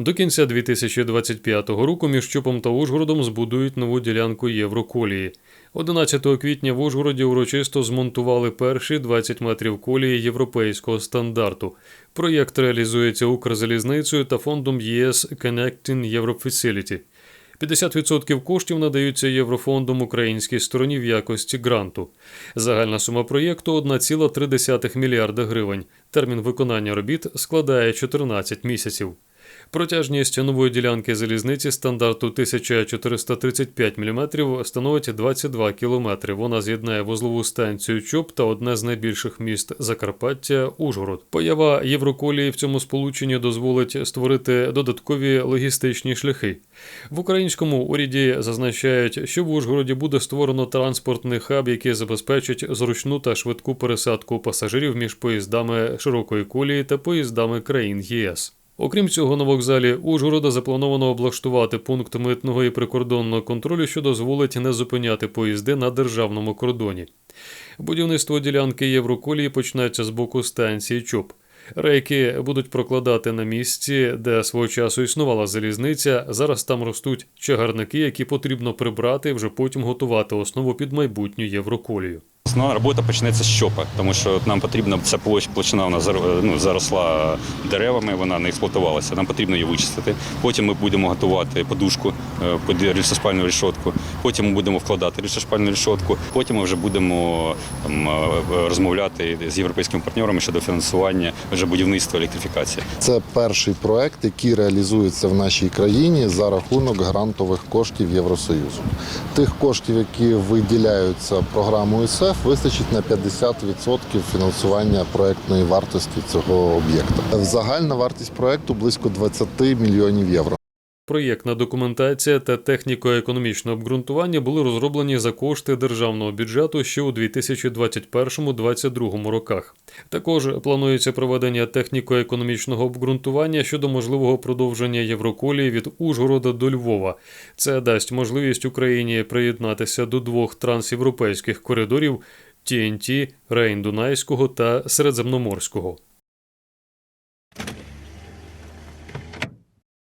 До кінця 2025 року між Чопом та Ужгородом збудують нову ділянку Євроколії. 11 квітня в Ужгороді урочисто змонтували перші 20 метрів колії європейського стандарту. Проєкт реалізується Укрзалізницею та фондом ЄС Connecting Europe Facility. 50% коштів надаються Єврофондом українській стороні в якості гранту. Загальна сума проєкту 1,3 мільярда гривень. Термін виконання робіт складає 14 місяців. Протяжність нової ділянки залізниці стандарту 1435 мм становить 22 км. Вона з'єднає вузлову станцію ЧОП та одне з найбільших міст Закарпаття Ужгород. Поява Євроколії в цьому сполученні дозволить створити додаткові логістичні шляхи. В українському уряді зазначають, що в Ужгороді буде створено транспортний хаб, який забезпечить зручну та швидку пересадку пасажирів між поїздами широкої колії та поїздами країн ЄС. Окрім цього, на вокзалі Ужгорода заплановано облаштувати пункт митного і прикордонного контролю, що дозволить не зупиняти поїзди на державному кордоні. Будівництво ділянки Євроколії почнеться з боку станції ЧОП. Рейки будуть прокладати на місці, де свого часу існувала залізниця. Зараз там ростуть чагарники, які потрібно прибрати і вже потім готувати основу під майбутню Євроколію. Основна робота почнеться з щопа, тому що нам потрібно ця площ, площина вона ну, заросла деревами, вона не експлуатувалася. Нам потрібно її вичистити. Потім ми будемо готувати подушку е, під рельсоспальну решетку. Потім ми будемо вкладати рельсоспальну решетку. Потім ми вже будемо там, е, розмовляти з європейськими партнерами щодо фінансування вже будівництва електрифікації. Це перший проект, який реалізується в нашій країні за рахунок грантових коштів Євросоюзу. Тих коштів, які виділяються програмою СЕФ, вистачить на 50% фінансування проектної вартості цього об'єкта. Загальна вартість проекту близько 20 мільйонів євро. Проєктна документація та техніко-економічне обґрунтування були розроблені за кошти державного бюджету ще у 2021-2022 роках. Також планується проведення техніко-економічного обґрунтування щодо можливого продовження Євроколії від Ужгорода до Львова. Це дасть можливість Україні приєднатися до двох трансєвропейських коридорів TNT, Рейн-Дунайського та Середземноморського.